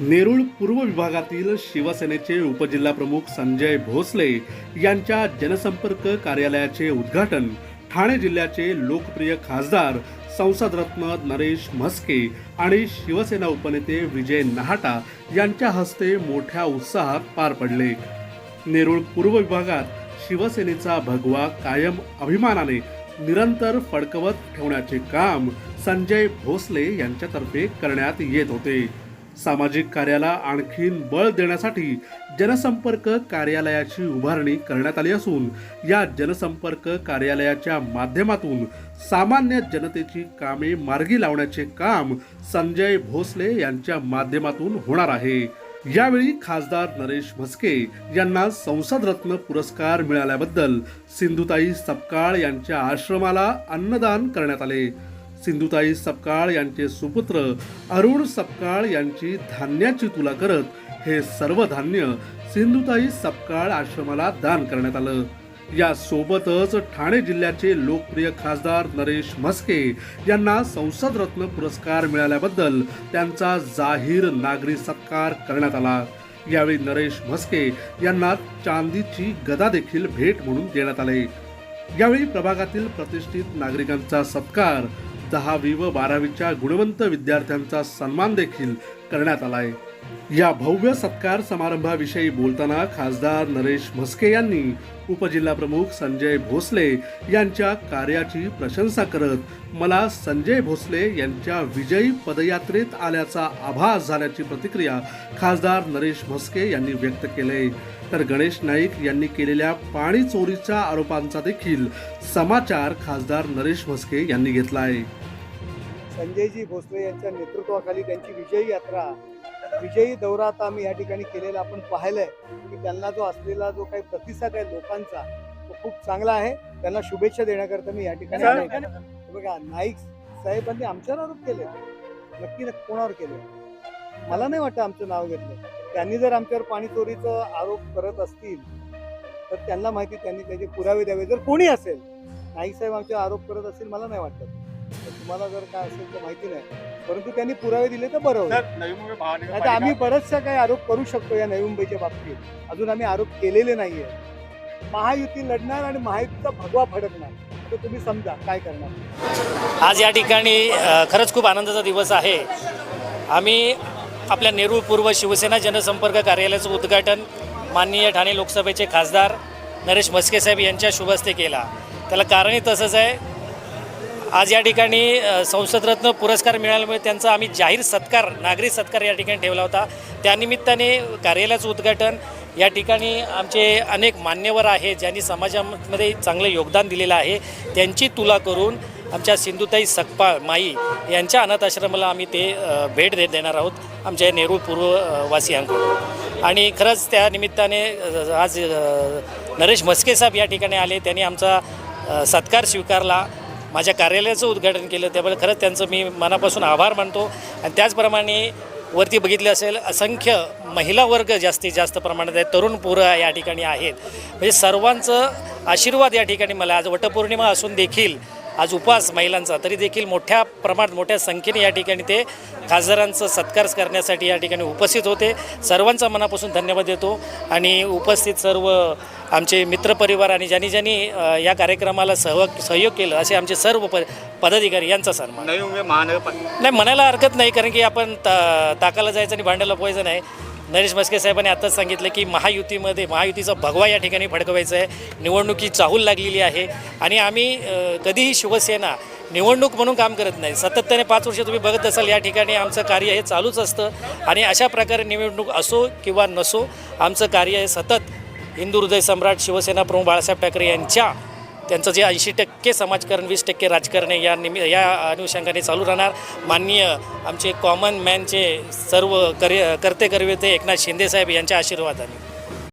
नेरूळ पूर्व विभागातील शिवसेनेचे उपजिल्हाप्रमुख संजय भोसले यांच्या जनसंपर्क कार्यालयाचे उद्घाटन ठाणे जिल्ह्याचे लोकप्रिय खासदार संसदरत्न नरेश म्हस्के आणि शिवसेना उपनेते विजय नहाटा यांच्या हस्ते मोठ्या उत्साहात पार पडले. नेरुळ पूर्व विभागात शिवसेनेचा भगवा कायम अभिमानाने निरंतर फडकवत ठेवण्याचे काम संजय भोसले यांच्यातर्फे करण्यात येत होते. सामाजिक कार्याला आणखीन बळ देण्यासाठी जनसंपर्क कार्यालयाची उभारणी करण्यात आली असून या जनसंपर्क कार्यालयाच्या माध्यमातून सामान्य जनतेची कामे मार्गी लावण्याचे काम संजय भोसले यांच्या माध्यमातून होणार आहे. यावेळी खासदार नरेश म्हस्के यांना संसदरत्न पुरस्कार मिळाल्याबद्दल सिंधुताई सपकाळ यांच्या आश्रमाला अन्नदान करण्यात आले. सिंधुताई सपकाळ यांचे सुपुत्र अरुण सपकाळ यांची धान्याची तुला करत हे सर्व धान्य सिंधुताई सपकाळ आश्रमाला दान करण्यात आलं. या सोबतच ठाणे जिल्ह्याचे लोकप्रिय खासदार नरेश म्हस्के यांना संसदरत्न पुरस्कार मिळाल्याबद्दल त्यांचा जाहीर नागरी सत्कार करण्यात आला. यावेळी नरेश म्हस्के यांना चांदीची गदा देखील भेट म्हणून देण्यात आले. यावेळी प्रभागातील प्रतिष्ठित नागरिकांचा सत्कार दहावी व बारावीच्या गुणवंत विद्यार्थ्यांचा सन्मान देखील करण्यात आला आहे. या भव्य सत्कार समारंभाविषयी बोलताना खासदार नरेश म्हस्के यांनी उपजिल्हाप्रमुख संजय भोसले यांच्या कार्याची प्रशंसा करत मला संजय भोसले यांच्या विजयी पदयात्रेत आल्याचा आभास झाल्याची प्रतिक्रिया खासदार नरेश म्हस्के यांनी व्यक्त केले. तर गणेश नाईक यांनी केलेल्या पाणी चोरीच्या आरोपांचा देखील समाचार खासदार नरेश म्हस्के यांनी घेतला आहे संजयजी भोसले यांच्या नेतृत्वाखाली त्यांची विजयी यात्रा विजयी दौरा आता आम्ही या ठिकाणी केलेला आपण पाहिलंय की त्यांना जो असलेला जो काही प्रतिसाद आहे लोकांचा तो खूप चांगला आहे. त्यांना शुभेच्छा देण्याकरता मी या ठिकाणी बघा नाईक साहेबांनी आमच्यावर आरोप केले. नक्की नक्की कोणावर केले? मला नाही वाटतं आमचं नाव घेतलं. त्यांनी जर आमच्यावर पाणी चोरीचा आरोप करत असतील तर त्यांना माहिती त्यांनी त्याचे पुरावे द्यावे. जर कोणी असेल नाईक साहेब आमच्यावर आरोप करत असतील मला नाही वाटत. तुम्हाला जर काय असेल तर माहिती नाही. परंतु त्यांनी पुरावे दिले तर बरं होईल. सर नवी मुंबई नाही तर महानगरपालिका आम्ही बरेचशा काही आरोप करू शकतो या नवी मुंबईच्या बाबतीत. अजून आम्ही आरोप केलेले नाहीये. महायुती लढणार आणि महायुतीचा भगवा फडकणार. तर तुम्ही समजा काय करणार. आज या ठिकाणी अ, खरंच खूप आनंदाचा दिवस आहे. आम्ही आपल्या नेरूळ पूर्व शिवसेना जनसंपर्क कार्यालयाचं उद्घाटन माननीय ठाणे लोकसभेचे खासदार नरेश म्हस्के साहेब यांच्या शुभहस्ते केला. त्याला कारणही तसंच आहे. आज या ठिकाणी संसदरत्न पुरस्कार मिळाल्यामुळे त्यांचा आम्ही जाहीर सत्कार नागरी सत्कार या ठिकाणी ठेवला होता. त्यानिमित्ताने कार्यालयाचं उद्घाटन या ठिकाणी आमचे अनेक मान्यवर आहेत ज्यांनी समाजामध्ये चांगलं योगदान दिलेलं आहे. त्यांची तुला करून आमच्या सिंधुताई सकपा माई यांच्या अनाथ आश्रमाला आम्ही ते भेट दे देणार आहोत आमच्या नेहरू पूर्व आणि खरंच त्या निमित्ताने आज नरेश म्हस्के साहेब या ठिकाणी आले. त्यांनी आमचा सत्कार स्वीकारला. माझ्या कार्यालयाचं उद्घाटन केलं त्यामुळे खरंच त्यांचं मी मनापासून आभार मानतो. आणि त्याचप्रमाणे वरती बघितले असेल असंख्य महिला वर्ग जास्तीत जास्त प्रमाणात आहे तरुण पोरं या ठिकाणी आहेत. म्हणजे सर्वांचं आशीर्वाद या ठिकाणी मला आज वटपौर्णिमा असून देखील आज उपवास महिलांचा तरी देखील मोठ्या प्रमाणात मोठ्या संख्येने या ठिकाणी ते खासदारांचं सत्कार करण्यासाठी या ठिकाणी उपस्थित होते. सर्वांचा मनापासून धन्यवाद देतो. आणि उपस्थित सर्व आमचे मित्रपरिवार आणि ज्यांनी ज्यांनी या कार्यक्रमाला सहयोग सहयोग केलं असे आमचे सर्व प पदाधिकारी यांचा सन्मान. नाही म्हणायला हरकत नाही कारण की आपण ता ताकाला जायचं आणि भांड्याला पोहायचं नाही. नरेश मस्के साहेबांनी आत्ताच सांगितलं की महायुतीमध्ये महायुतीचा भगवा या ठिकाणी फडकवायचा आहे. निवडणुकी चाहूल लागलेली आहे. आणि आम्ही कधीही शिवसेना निवडणूक म्हणून काम करत नाही. सातत्याने पाच वर्ष तुम्ही बघत असाल या ठिकाणी आमचं कार्य हे चालूच असतं. आणि अशा प्रकारे निवडणूक असो किंवा नसो आमचं कार्य हे सतत हिंदू हृदय सम्राट शिवसेना प्रमुख बाळासाहेब ठाकरे यांच्या त्यांचं जे ऐंशी टक्के समाजकारण वीस टक्के राजकारण या निमि या अनुषंगाने चालू राहणार. माननीय आमचे कॉमन मॅनचे सर्व कर्य करते करवे ते एकनाथ शिंदेसाहेब यांच्या आशीर्वादाने.